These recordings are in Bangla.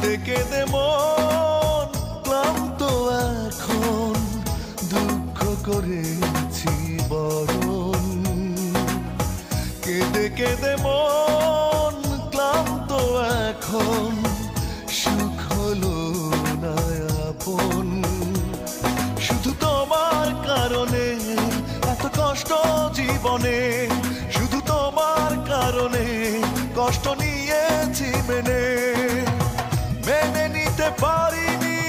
কেঁদে কেঁদে মন ক্লান্ত এখন, দুঃখ করেছি বরণ। কেঁদে কেঁদে মন ক্লান্ত এখন, সুখ হলো না আপন। শুধু তোমার কারণে, এত কষ্ট জীবনে, শুধু তোমার কারণে কষ্ট নিয়েছি মেনে। পারিনি,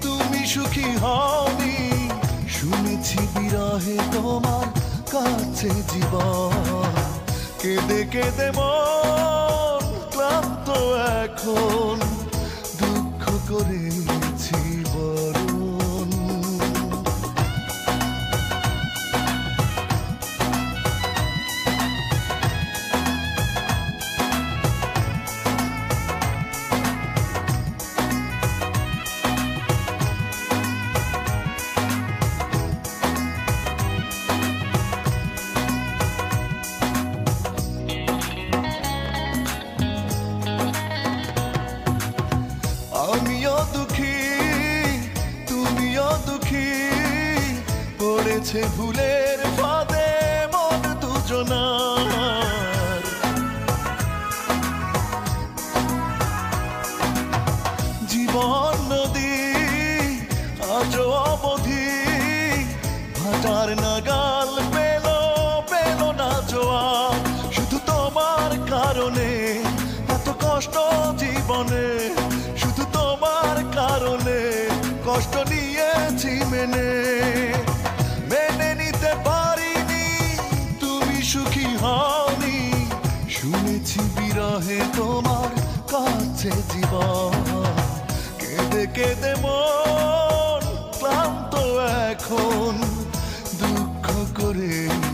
তুমি সুখী হওনি। শুনেছি বিরহে তোমার কাছে জীবন। কেঁদে কেঁদে মন ক্লান্ত এখন। দুঃখ করেছি বরণ দুঃখী পড়েছে ভুলের ফাঁদে মন দুজনার। জীবন নদী আজও অবধি ভাটার নাগাল পেল পেল না জোয়ার। শুধু তোমার কারণে, এত কষ্ট জীবনে। শুধু তোমার কারণে, কষ্ট নিয়েছি মেনে মেনে নিতে পারিনি, তুমি সুখী হওনি। শুনেছি বিরহে তোমার কাছে জীবন। কেঁদে কেঁদে মন ক্লান্ত এখন, দুঃখ করেছি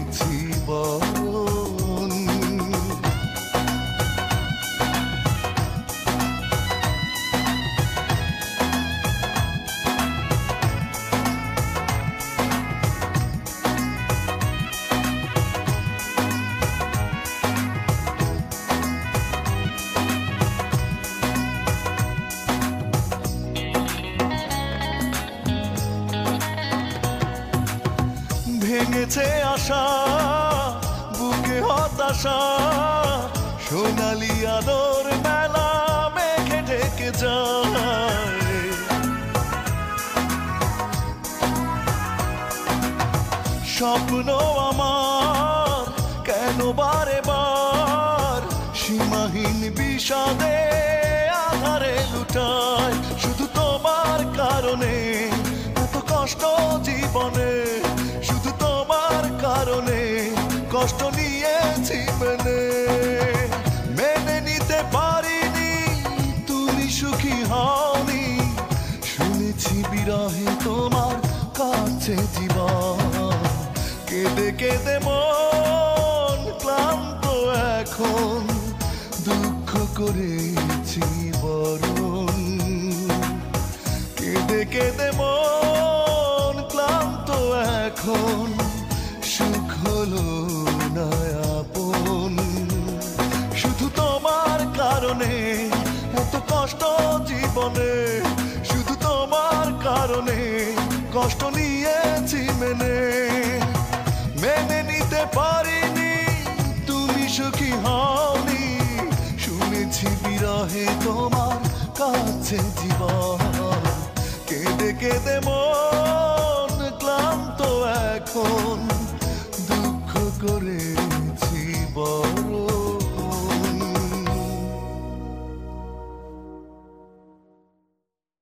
ভেঙেছে আশা বুকে হতাশা, সোনালি আলোর মেলা মেঘে যায়। স্বপ্ন আমার কেন বারে বার সীমাহীন বিষাদে আধারে লুটায়। শুধু তোমার কারণে এত কষ্ট জীবনে। কষ্ট নিয়েছি মেনে মেনে নিতে পারিনি, তুমি সুখী হওনি। শুনেছি বিরহে তোমার কাছে জীবন। কেঁদে কেঁদে মন ক্লান্ত এখন, দুঃখ করেছি বরণ। কেঁদে কেঁদে মন ক্লান্ত এখন কষ্ট জীবনে, শুধু তোমার কারণে কষ্ট নিয়েছি মেনে। মেনে নিতে পারিনি, তুমি সুখী হওনি। শুনেছি বিরহে তোমার কাছে জীবন। কেঁদে কেঁদে মন ক্লান্ত এখন, দুঃখ করে